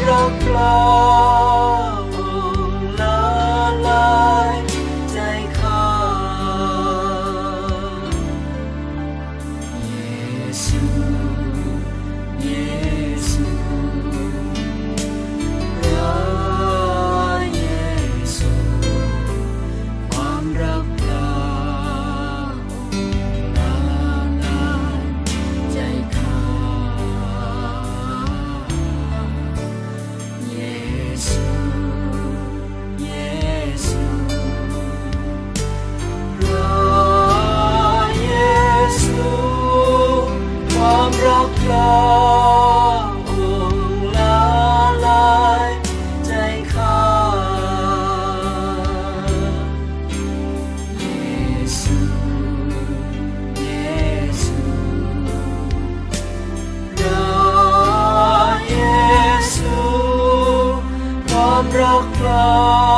rock, rock, rock. ลาองลาลาใจข้าเยซูเยซูดาเยซูความรักลา